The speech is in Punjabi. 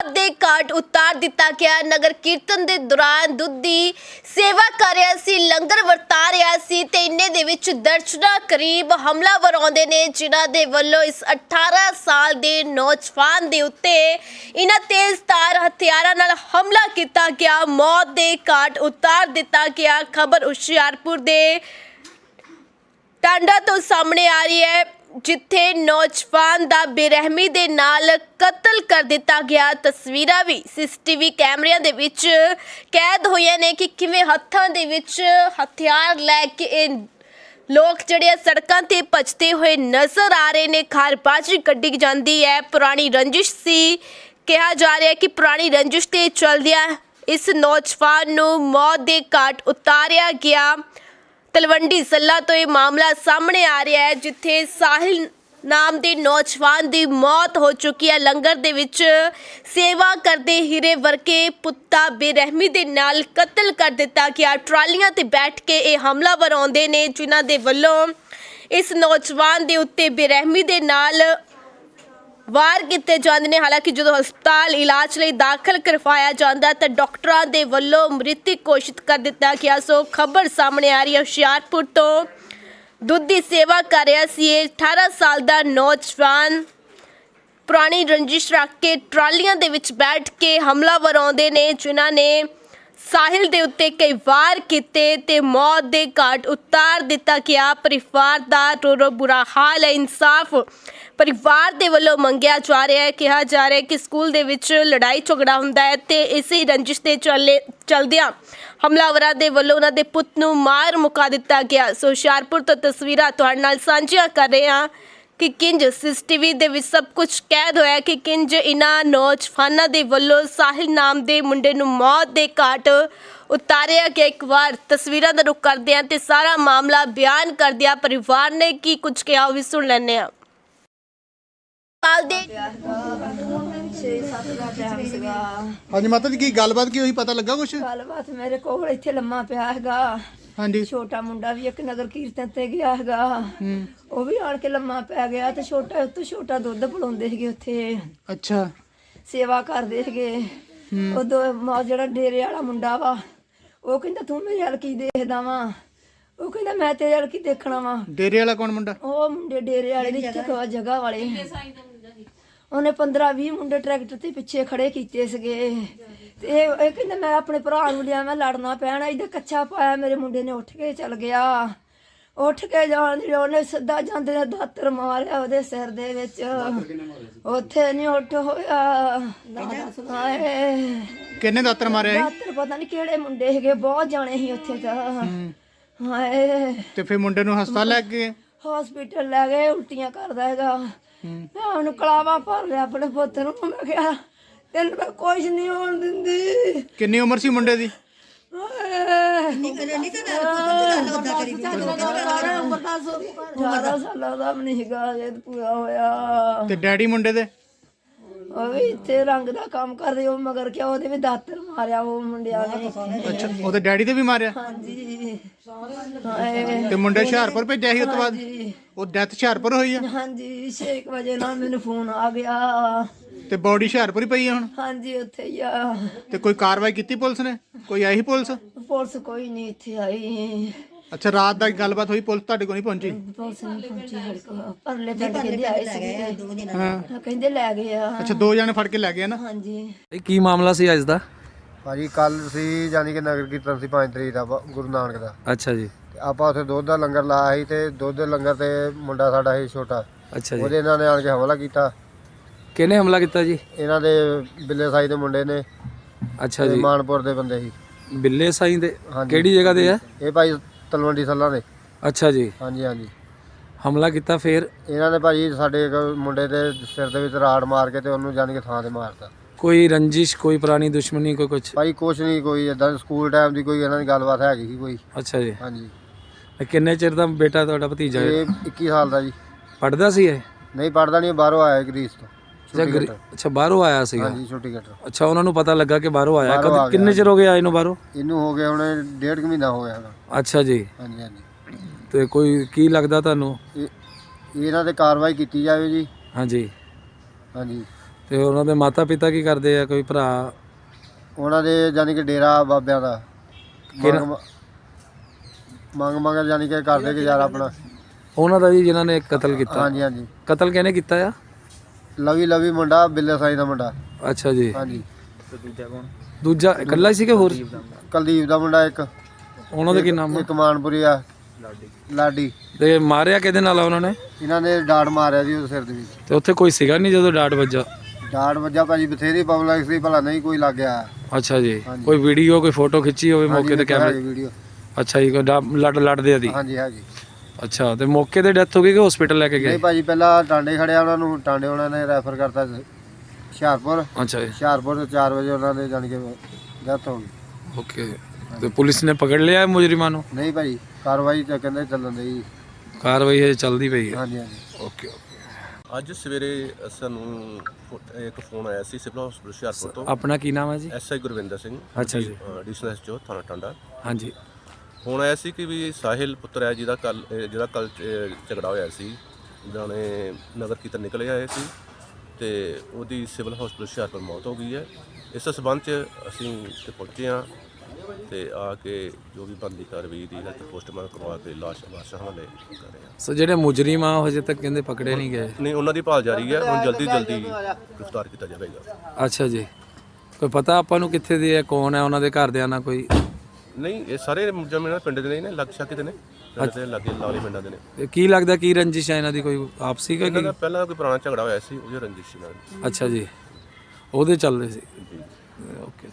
ਦੇ ਕਾਟ ਉਤਾਰ ਦਿੱਤਾ ਗਿਆ। ਨਗਰ ਕੀਰਤਨ ਦੇ ਦੌਰਾਨ ਦੁੱਧ ਦੀ ਸੇਵਾ ਕਰ ਰਿਹਾ ਸੀ, ਲੰਗਰ ਵਰਤਾ ਰਿਹਾ ਸੀ ਤੇ ਇੰਨੇ ਦੇ ਵਿੱਚ ਦਰਜਨਾ ਕਰੀਬ ਹਮਲਾਵਰ ਆਉਂਦੇ ਨੇ, ਜਿਨ੍ਹਾਂ ਦੇ ਵੱਲੋਂ ਇਸ 18 ਸਾਲ ਦੇ ਨੌਜਵਾਨ ਦੇ ਉੱਤੇ ਇਹਨਾਂ ਤੇਜ਼ਧਾਰ ਹਥਿਆਰਾਂ ਨਾਲ ਹਮਲਾ ਕੀਤਾ ਗਿਆ। ਮੌਤ ਦੇ ਕਾਟ ਉਤਾਰ ਦਿੱਤਾ ਗਿਆ। ਖਬਰ ਹੁਸ਼ਿਆਰਪੁਰ ਦੇ ਟਾਂਡਾ ਤੋਂ ਸਾਹਮਣੇ ਆ ਰਹੀ ਹੈ। ਜਿੱਥੇ ਨੌਜਵਾਨ ਦਾ ਬੇਰਹਿਮੀ ਦੇ ਨਾਲ ਕਤਲ ਕਰ ਦਿੱਤਾ ਗਿਆ। ਤਸਵੀਰਾਂ ਵੀ ਸੀਸੀਟੀਵੀ ਕੈਮਰਿਆਂ ਦੇ ਵਿੱਚ ਕੈਦ ਹੋਈਆਂ ਨੇ ਕਿ ਕਿਵੇਂ ਹੱਥਾਂ ਦੇ ਵਿੱਚ ਹਥਿਆਰ ਲੈ ਕੇ ਇਹ ਲੋਕ ਜਿਹੜੇ ਆ ਸੜਕਾਂ ਤੇ ਭੱਜਦੇ ਹੋਏ ਨਜ਼ਰ ਆ ਰਹੇ ਨੇ। ਖਾਰਬਾਜੀ ਕੱਢੀ ਜਾਂਦੀ ਹੈ। ਪੁਰਾਣੀ ਰੰਜਿਸ਼ ਸੀ। ਕਿਹਾ ਜਾ ਰਿਹਾ ਹੈ ਕਿ ਪੁਰਾਣੀ ਰੰਜਿਸ਼ ਤੇ ਚਲਦਿਆਂ ਇਸ ਨੌਜਵਾਨ ਨੂੰ ਮੌਤ ਦੇ ਘਾਟ ਉਤਾਰਿਆ ਗਿਆ। ਤਲਵੰਡੀ ਸੱਲਾ ਤੋਂ ਇਹ ਮਾਮਲਾ ਸਾਹਮਣੇ ਆ ਰਿਹਾ ਹੈ, ਜਿੱਥੇ ਸਾਹਿਲ ਨਾਮ ਦੇ ਨੌਜਵਾਨ ਦੀ ਮੌਤ ਹੋ ਚੁੱਕੀ ਹੈ। ਲੰਗਰ ਦੇ ਵਿੱਚ ਸੇਵਾ ਕਰਦੇ ਹੀਰੇ ਵਰਕੇ ਪੁੱਤਾ ਬੇਰਹਿਮੀ ਦੇ ਨਾਲ ਕਤਲ ਕਰ ਦਿੱਤਾ ਗਿਆ। ਟਰਾਲੀਆਂ ਤੇ ਬੈਠ ਕੇ ਇਹ ਹਮਲਾਵਰ ਆਉਂਦੇ ਨੇ, ਜਿਨ੍ਹਾਂ ਦੇ ਵੱਲੋਂ ਇਸ ਨੌਜਵਾਨ ਦੇ ਉੱਤੇ ਬੇਰਹਿਮੀ ਦੇ ਨਾਲ ਵਾਰ ਕੀਤੇ ਜਾਂਦੇ ਨੇ। ਹਾਲਾਂਕਿ ਜਦੋਂ ਹਸਪਤਾਲ ਇਲਾਜ ਲਈ ਦਾਖਲ ਕਰਵਾਇਆ ਜਾਂਦਾ, ਤਾਂ ਡਾਕਟਰਾਂ ਦੇ ਵੱਲੋਂ ਮ੍ਰਿਤਕ ਘੋਸ਼ਿਤ ਕਰ ਦਿੱਤਾ ਗਿਆ। ਸੋ ਖਬਰ ਸਾਹਮਣੇ ਆ ਰਹੀ ਹੈ, ਹੁਸ਼ਿਆਰਪੁਰ ਤੋਂ ਦੁੱਧ ਦੀ ਸੇਵਾ ਕਰ ਰਿਹਾ ਸੀ ਇਹ 18 ਸਾਲ ਦਾ ਨੌਜਵਾਨ। ਪੁਰਾਣੀ ਰੰਜਿਸ਼ ਰੱਖ ਕੇ ਟਰਾਲੀਆਂ ਦੇ ਵਿੱਚ ਬੈਠ ਕੇ ਹਮਲਾਵਰ ਆਉਂਦੇ ਨੇ, ਜਿਨ੍ਹਾਂ ਨੇ ਸਾਹਿਲ ਦੇ ਉੱਤੇ ਕਈ ਵਾਰ ਕੀਤੇ ਤੇ ਮੌਤ ਦੇ ਘਾਟ ਉਤਾਰ ਦਿੱਤਾ ਗਿਆ ਪਰਿਵਾਰ ਦਾ ਰੋ ਬੁਰਾ ਹਾਲ ਹੈ, ਇਨਸਾਫ ਪਰਿਵਾਰ ਦੇ ਵੱਲੋਂ ਮੰਗਿਆ ਜਾ ਰਿਹਾ ਹੈ, ਕਿਹਾ ਜਾ ਰਿਹਾ ਹੈ ਕਿ ਸਕੂਲ ਦੇ ਵਿੱਚ ਲੜਾਈ ਝਗੜਾ ਹੁੰਦਾ ਹੈ ਤੇ ਇਸੇ ਰੰਜਿਸ਼ ਦੇ ਚੱਲੇ ਚਲਦਿਆਂ ਹਮਲਾਵਰਾਂ ਦੇ ਵੱਲੋਂ ਉਹਨਾਂ ਦੇ ਪੁੱਤ ਨੂੰ ਮਾਰ ਮੁਕਾ ਦਿੱਤਾ ਗਿਆ। ਸੋ ਹੁਸ਼ਿਆਰਪੁਰ ਤੋਂ ਤਸਵੀਰਾਂ ਤੁਹਾਡੇ ਨਾਲ ਸਾਂਝੀਆਂ ਕਰ ਰਹੇ ਹਾਂ। ਕਿ ਕਿੰਜ ਸੀਸੀਟੀਵੀ ਦੇ ਵਿੱਚ ਸਭ ਕੁਝ ਕੈਦ ਹੋਇਆ ਹੈ ਕਿ ਕਿੰਜ ਇਨ੍ਹਾਂ ਨੌਜਵਾਨਾਂ ਦੇ ਵੱਲੋਂ ਸਾਹਿਲ ਨਾਮ ਦੇ ਮੁੰਡੇ ਨੂੰ ਮੌਤ ਦੇ ਘਾਟ ਉਤਾਰਿਆ ਗਿਆ। ਇੱਕ ਵਾਰ ਤਸਵੀਰਾਂ ਦਾ ਰੁਖ ਕਰਦੇ ਹਾਂ ਤੇ ਸਾਰਾ ਮਾਮਲਾ ਬਿਆਨ ਕਰਦਿਆਂ ਪਰਿਵਾਰ ਨੇ ਕੀ ਕੁਝ ਕਿਹਾ ਉਹ ਵੀ ਸੁਣ ਲੈਂਦੇ ਹਾਂ। ਸਾਲ ਦੇ। 6-7 ਦਾ ਟਾਈਮ ਸੀਗਾ ਹਾਂਜੀ ਮਾਤਾ ਜੀ ਕੀ ਗੱਲਬਾਤ ਕੀ ਹੋਈ? ਪਤਾ ਲੱਗਾ ਕੁਛ? ਗੱਲਬਾਤ ਮੇਰੇ ਕੋਲ ਇੱਥੇ ਲੰਮਾ ਪਿਆ ਹੈਗਾ। ਹਾਂਜੀ। ਛੋਟਾ ਮੁੰਡਾ ਵੀ ਇੱਕ ਨਗਰ ਕੀਰਤਨ ਤੇ ਗਿਆ ਹੈਗਾ। ਹੂੰ। ਉਹ ਵੀ ਆਣ ਕੇ ਲੰਮਾ ਪੈ ਗਿਆ ਤੇ ਛੋਟਾ ਉੱਤੋਂ ਛੋਟਾ ਦੁੱਧ ਪਿਲਾਉਂਦੇ ਸੀਗੇ ਉੱਥੇ। ਅੱਛਾ। ਸੇਵਾ ਕਰਦੇ ਸੀਗੇ। ਉਹ ਦੋ ਮਾ ਜਿਹੜਾ ਡੇਰੇ ਵਾਲਾ ਮੁੰਡਾ ਵਾ ਉਹ ਕਹਿੰਦਾ ਤੂੰ ਮੇਰੇ ਹਲ ਕੀ ਦੇਖਦਾ ਵਾ? ਉਹ ਕਹਿੰਦਾ ਮੈਂ ਤੇਰੇ ਹਲ ਕੀ ਦੇਖਣਾ ਵਾ? ਡੇਰੇ ਵਾਲਾ ਕੌਣ ਮੁੰਡਾ? ਉਹ ਮੁੰਡੇ ਡੇਰੇ ਵਾਲੇ ਦੀ ਜਗ੍ਹਾ ਜਗ੍ਹਾ ਵਾਲੇ। ਉਹਨੇ 15 20 ਮੁੰਡੇ ਟਰੈਕਟਰ ਤੇ ਪਿੱਛੇ ਖੜੇ ਕੀਤੇ ਸੀਗੇ। ਤੇ ਇਹ ਇਹ ਕਹਿੰਦਾ ਮੈਂ ਆਪਣੇ ਭਰਾ ਨੂੰ ਲਿਆ ਮੈਂ ਲੜਨਾ ਪੈਣਾ ਇਹਦਾ ਕੱਚਾ ਪਾਇਆ ਮੇਰੇ ਮੁੰਡੇ ਨੇ ਉੱਠ ਕੇ ਚੱਲ ਗਿਆ। ਉੱਠ ਕੇ ਜਾਣ ਦੀ ਉਹਨੇ ਸਿੱਧਾ ਜਾਂਦੇ ਨੇ ਦਾਤਰ ਮਾਰਿਆ ਉਹਦੇ ਸਿਰ ਦੇ ਵਿੱਚ। ਉੱਥੇ ਨਹੀਂ ਉੱਠ ਹੋਇਆ। ਹਾਏ ਕਿੰਨੇ ਦਾਤਰ ਮਾਰਿਆ ਦਾਤਰ ਪਤਾ ਨਹੀਂ ਕਿਹੜੇ ਮੁੰਡੇ ਸੀਗੇ ਬਹੁਤ ਜਾਣੇ ਸੀ ਉੱਥੇ ਤਾਂ। ਹਾਏ। ਤੇ ਫਿਰ ਮੁੰਡੇ ਨੂੰ ਹਸਪਤਾਲ ਲੈ ਕੇ ਗਏ? ਹਸਪੀਟਲ ਲੈ ਗਏ ਉਲਟੀਆਂ ਕਰਦਾ ਹੈਗਾ। ਮੈਂ ਉਹਨੂੰ ਕਲਾਵਾ ਭਰ ਲਿਆ ਆਪਣੇ ਪੁੱਤ ਨੂੰ ਮੈਂ ਕਿਹਾ ਤੈਨੂੰ ਮੈਂ ਕੁਝ ਨਹੀਂ ਹੋਣ ਦਿੰਦੀ। ਕਿੰਨੀ ਉਮਰ ਸੀ ਮੁੰਡੇ ਦੀ? ਜ਼ਿਆਦਾ ਸਾਲਾਂ ਦਾ ਵੀ ਨਹੀਂ ਹੈਗਾ ਜੇ ਪੂਰਾ ਹੋਇਆ। ਤੇ ਡੈਡੀ ਮੁੰਡੇ ਦੇ? ਉਹ ਵੀ ਇੱਥੇ ਰੰਗ ਦਾ ਕੰਮ ਕਰਦੇ ਉਹ ਮਗਰ ਕਿ ਉਹਦੇ ਵੀ ਦਾਤਰ ਮਾਰਿਆ ਉਹ ਮੁੰਡਿਆਂ ਨੇ। ਅੱਛਾ ਉਹਦੇ ਡੈਡੀ ਦੇ ਵੀ ਮਾਰਿਆ? ਹਾਂਜੀ। ਹਾਏ ਤੇ ਮੁੰਡੇ ਹੁਸ਼ਿਆਰਪੁਰ ਭੇਜਿਆ ਸੀ ਉਸ ਤੋਂ ਬਾਅਦ? ਹਾਂਜੀ। ਉਹ ਡੈਥ ਹੁਸ਼ਿਆਰਪੁਰ ਹੋਈ ਆ? ਹਾਂਜੀ 6 ਵਜੇ ਨਾਲ ਮੈਨੂੰ ਫੋਨ ਆ ਗਿਆ। ਤੇ ਬੋਡੀ ਹੁਸ਼ਿਆਰਪੁਰ ਹੀ ਪਈ ਆ ਹੁਣ? ਹਾਂਜੀ ਉੱਥੇ ਹੀ ਆ। ਤੇ ਕੋਈ ਕਾਰਵਾਈ ਕੀਤੀ ਪੁਲਿਸ ਨੇ? ਕੋਈ ਆਈ ਸੀ ਪੁਲਿਸ? ਪੁਲਿਸ ਕੋਈ ਨਹੀਂ ਇੱਥੇ ਆਈ। ਅੱਛਾ ਰਾਤ ਦਾ ਗੱਲਬਾਤ ਹੋਈ ਪੁਲਿਸ ਤੁਹਾਡੇ ਕੋਲ ਨਹੀਂ ਪਹੁੰਚੀ? ਪੁਲਿਸ ਨਹੀਂ ਪਹੁੰਚੀ ਸਾਡੇ ਕੋਲ। ਪਰਲੇ ਪਿੰਡ ਕਹਿੰਦੇ ਆਏ ਸੀਗੇ। ਹਾਂ। ਕਹਿੰਦੇ ਲੈ ਗਏ ਆ। ਅੱਛਾ ਦੋ ਜਣੇ ਫੜ ਕੇ ਲੈ ਗਏ ਨਾ? ਹਾਂਜੀ। ਇਹ ਕੀ ਮਾਮਲਾ ਸੀ ਅੱਜ ਦਾ? ਭਾਜੀ ਕੱਲ ਸੀ ਯਾਨੀ ਕਿ ਨਗਰ ਕੀਰਤਨ ਸੀ 5 ਤਰੀਕ ਦਾ ਗੁਰੂ ਨਾਨਕ ਦਾ। ਅੱਛਾ ਜੀ। ਤੇ ਆਪਾਂ ਉੱਥੇ ਦੁੱਧ ਦਾ ਲੰਗਰ ਲਾਇਆ ਸੀ ਤੇ ਦੁੱਧ ਦੇ ਲੰਗਰ ਤੇ ਮੁੰਡਾ ਸਾਡਾ ਸੀ ਛੋਟਾ। ਅੱਛਾ ਜੀ। ਉਹਦੇ ਇਹਨਾਂ ਨੇ ਆਣ ਕੇ ਹਮਲਾ ਕੀਤਾ। ਕਿਹਨੇ ਹਮਲਾ ਕੀਤਾ ਜੀ? ਇਹਨਾਂ ਦੇ ਬਿੱਲੇ ਸਾਈ ਦੇ ਮੁੰਡੇ ਨੇ ਅੱਛਾ ਤੇ ਜੀ। ਮਾਨਪੁਰ ਦੇ ਬੰਦੇ ਸੀ। ਬਿੱਲੇ ਸਾਈ ਦੇ? ਹਾਂਜੀ। ਕਿਹੜੀ ਜਗ੍ਹਾ ਤੇ ਹੈ ਇਹ ਭਾਈ ਤਲਵੰਡੀ ਸੱਲਾਂ ਦੇ। ਅੱਛਾ ਜੀ। ਹਾਂਜੀ ਹਾਂਜੀ। ਹਮਲਾ ਕੀਤਾ ਫੇਰ? ਇਹਨਾਂ ਨੇ ਭਾਜੀ ਸਾਡੇ ਇੱਕ ਮੁੰਡੇ ਦੇ ਸਿਰ ਦੇ ਵਿੱਚ ਰਾੜ ਮਾਰ ਕੇ ਤੇ ਉਹਨੂੰ ਜਾਣੀ ਕਿ ਥਾਂ ਤੇ ਮਾਰਤਾ। ਕੋਈ ਰੰਜਿਸ਼ ਕੋਈ ਪੁਰਾਣੀ ਦੁਸ਼ਮਣੀ ਕੋਈ ਕੁਝ ਭਾਈ ਕੁਛ ਨਹੀਂ ਕੋਈ ਇਦਾਂ ਸਕੂਲ ਟਾਈਮ ਦੀ ਕੋਈ ਇਹਨਾਂ ਦੀ ਗੱਲਬਾਤ ਹੈਗੀ ਸੀ ਕੋਈ। ਅੱਛਾ ਜੀ। ਹਾਂਜੀ। ਇਹ ਕਿੰਨੇ ਚਿਰ ਦਾ ਬੇਟਾ ਤੁਹਾਡਾ ਭਤੀਜਾ ਇਹ 21 ਸਾਲ ਦਾ ਜੀ। ਪੜਦਾ ਸੀ ਇਹ? ਨਹੀਂ ਪੜਦਾ ਨਹੀਂ ਬਾਹਰੋਂ ਆਇਆ ਗਰੀਸ ਤੋਂ। ਅੱਛਾ ਗਰੀ-। ਅੱਛਾ ਬਾਹਰੋਂ ਆਇਆ ਸੀਗਾ? ਹਾਂਜੀ ਛੁੱਟੀ ਕੱਟਣ ਅੱਛਾ ਉਹਨਾਂ ਨੂੰ ਪਤਾ ਲੱਗਾ ਕਿ ਬਾਹਰੋਂ ਆਇਆ? ਬਾਹਰੋਂ ਕਦ ਕਿੰਨੇ। ਚਿਰ ਹੋ ਗਿਆ ਇਹਨੂੰ ਬਾਹਰੋਂ? ਇਹਨੂੰ ਹੋ ਗਿਆ ਹੁਣ ਡੇਢ ਕੁ ਮਹੀਨਾ ਹੋ ਗਿਆ ਹੈਗਾ। ਅੱਛਾ ਜੀ। ਹਾਂਜੀ ਹਾਂਜੀ। ਤੇ ਕੋਈ ਕੀ ਲੱਗਦਾ ਤੁਹਾਨੂੰ? ਇਹ ਇਹਨਾਂ ਤੇ ਕਾਰਵਾਈ ਕੀਤੀ ਜਾਵੇ ਜੀ। ਹਾਂਜੀ। ਹਾਂਜੀ। ਤੇ ਉਹਨਾਂ ਦੇ ਮਾਤਾ ਪਿਤਾ ਕੀ ਕਰਦੇ ਆ? ਕੋਈ ਭਰਾ? ਉਹਨਾਂ ਦੇ ਯਾਨੀ ਕਿ ਡੇਰਾ ਬਾਬਿਆਂ ਦਾ। ਕਿਹੜਾ? ਮੰਗ ਮੰਗ ਮੰਗ ਯਾਨੀ ਕਿ ਕਰਦੇ ਗੁਜ਼ਾਰਾ ਆਪਣਾ। ਉਹਨਾਂ ਦਾ ਜੀ ਜਿਨ੍ਹਾਂ ਨੇ ਕਤਲ ਕੀਤਾ। ਹਾਂਜੀ ਹਾਂਜੀ। ਕਤਲ ਕਿਹਨੇ ਕੀਤਾ ਆ? ਲਵੀ ਲਵੀ ਮੁੰਡਾ ਬਿੱਲੇ ਸਾਈ ਦਾ ਮੁੰਡਾ। ਅੱਛਾ ਜੀ। ਹਾਂਜੀ। ਦੂਜਾ ਇਕੱਲਾ ਹੀ ਸੀ ਕਿ ਹੋਰ ਕੁਲਦੀਪ ਦਾ ਮੁੰਡਾ ਇੱਕ। ਉਹਨਾਂ ਦਾ ਕੀ ਨਾਮ ਆ? ਇੱਕ ਮਾਨਪੁਰੀ ਆ। ਲਾਡੀ। ਤੇ ਮਾਰਿਆ ਕਿਹਦੇ ਨਾਲ ਆ ਉਹਨਾਂ ਨੇ? ਇਹਨਾਂ ਨੇ ਡਾਟ ਮਾਰਿਆ ਜੀ ਉਹਦੇ ਸਿਰ ਦੇ ਵਿੱਚ। ਤੇ ਉੱਥੇ ਕੋਈ ਸੀਗਾ ਨਹੀਂ ਜਦੋਂ ਡਾਟ ਵੱਜਾ? ਡਾਟ ਵੱਜਾ ਭਾਜੀ ਬਥੇਰੀ ਪਬਲਿਕ ਸੀ ਭਲਾ ਨਹੀਂ ਕੋਈ ਲੱਗ ਗਿਆ। ਅੱਛਾ ਜੀ। ਹਾਂਜੀ। ਕੋਈ ਵੀਡੀਓ ਕੋਈ ਫੋਟੋ ਖਿੱਚੀ ਹੋਵੇ ਮੌਕੇ ਤੇ ਕੈਮਰੇ ਵੀਡੀਓ ਅੱਛਾ ਜੀ ਕੋਈ ਡਾ- ਲੜ ਲੜਦੇ ਆ ਦੀ। ਹਾਂਜੀ ਹਾਂਜੀ ਅੱਛਾ ਤੇ ਮੌਕੇ ਤੇ ਡੈਥ ਹੋ ਗਈ ਕਿ ਹਸਪੀਟਲ ਲੈ ਕੇ ਗਏ? ਨਹੀਂ ਭਾਜੀ ਪਹਿਲਾਂ ਟਾਂਡੇ ਖੜਿਆ ਉਹਨਾਂ ਨੂੰ ਟਾਂਡੇ ਉਹਨਾਂ ਨੇ ਰੈਫਰ ਕਰਤਾ ਹੁਸ਼ਿਆਰਪੁਰ। ਅੱਛਾ ਜੀ। ਹੁਸ਼ਿਆਰਪੁਰ ਤੋਂ 4 ਵਜੇ ਉਹਨਾਂ ਦੇ ਜਾਣ ਕੇ ਡੈਥ ਹੋ ਗਈ। ਓਕੇ ਤੇ ਪੁਲਿਸ ਨੇ ਪਕੜ ਲਿਆ ਮੁਜਰਮਾਂ ਨੂੰ? ਨਹੀਂ ਭਾਜੀ ਕਾਰਵਾਈ ਤਾਂ ਕਹਿੰਦੇ ਚੱਲਣ ਦੇ। ਜੀ ਕਾਰਵਾਈ ਹਜੇ ਚੱਲਦੀ ਪਈ ਹੈ? ਹਾਂਜੀ ਹਾਂਜੀ। ਓਕੇ ਅੱਜ ਸਵੇਰੇ ਸਾਨੂੰ ਫੋ- ਇੱਕ ਫੋਨ ਆਇਆ ਸੀ ਸਿਵਲ ਹਸਪਤਾਲ ਹੁਸ਼ਿਆਰਪੁਰ ਤੋਂ। ਆਪਣਾ ਕੀ ਨਾਮ ਹੈ ਜੀ? ਐਸਆਈ ਗੁਰਵਿੰਦਰ ਸਿੰਘ। ਅੱਛਾ ਜੀ। ਐਡੀਸ਼ਨਲ ਐਸਜੋ ਥਾਣਾ ਟਾਂਡਾ। ਹਾਂਜੀ। ਫੋਨ ਆਇਆ ਸੀ ਕਿ ਵੀ ਸਾਹਿਲ ਪੁੱਤਰ ਹੈ ਜਿਹਦਾ ਕੱਲ ਜਿਹਦਾ ਕੱਲ ਝਗੜਾ ਹੋਇਆ ਸੀ। ਜਾਣੇ ਨਗਰ ਕੀਰਤਨ ਨਿਕਲੇ ਆਏ ਸੀ ਤੇ ਉਹਦੀ ਸਿਵਲ ਹਸਪਤਾਲ ਹੁਸ਼ਿਆਰਪੁਰ ਮੌਤ ਹੋ ਗਈ ਹੈ। ਇਸ ਸਬੰਧ ਚ ਅਸੀਂ ਤੇ ਪਹੁੰਚੇ ਹਾਂ ਤੇ ਆ ਕੇ ਜੋ ਵੀ ਬਣਦੀ ਕਾਰਵਾਈ ਦੀ ਹੈ ਤੇ ਪੋਸਟਮਾਰਟਮ ਕਰਵਾ ਕੇ ਲਾਸ਼ ਲਾਸ਼ ਹਵਾਲੇ ਕਰ ਰਹੇ ਹਾਂ। ਸੋ ਜਿਹੜੇ ਮੁਜਰਮ ਆ ਹਜੇ ਤੱਕ ਕਹਿੰਦੇ ਪਕੜੇ ਨਹੀਂ ਗਏ? ਨਹੀਂ ਉਹਨਾਂ ਦੀ ਭਾਲ ਜਾਰੀ ਹੈ। ਹੁਣ ਜਲਦੀ ਜਲਦੀ ਗ੍ਰਿਫਤਾਰ ਕੀਤਾ ਜਾਵੇਗਾ। ਅੱਛਾ ਜੀ। ਕੋਈ ਪਤਾ ਆਪਾਂ ਨੂੰ ਕਿੱਥੇ ਦੇ ਆ ਕੌਣ ਹੈ ਉਹਨਾਂ ਦੇ ਘਰਦਿਆਂ ਨਾਲ ਕੋਈ ਨਹੀਂ ਇਹ ਸਾਰੇ ਜਮੀਨਾਂ ਪਿੰਡ ਦੇ ਨੇ ਲੱਗ ਸ਼ੱਕ ਦੇ ਨੇ। ਪਿੰਡ ਦੇ ਲਾਗੇ ਲਾਲੇ ਪਿੰਡਾਂ ਦੇ ਨੇ। ਤੇ ਕੀ ਲੱਗਦਾ ਕੀ ਰੰਜਿਸ਼ ਹੈ ਇਹਨਾਂ ਦੀ ਕੋਈ ਆਪਸੀ ਕਾ ਇਹਨਾਂ ਕੀ? ਦਾ ਪਹਿਲਾਂ ਕੋਈ ਪੁਰਾਣਾ ਝਗੜਾ ਹੋਇਆ ਸੀ ਉਹਦੇ ਰੰਜਿਸ਼ ਨਾਲ। ਅੱਛਾ ਜੀ। ਉਹਦੇ ਚੱਲਦੇ ਸੀ। ਓਕੇ।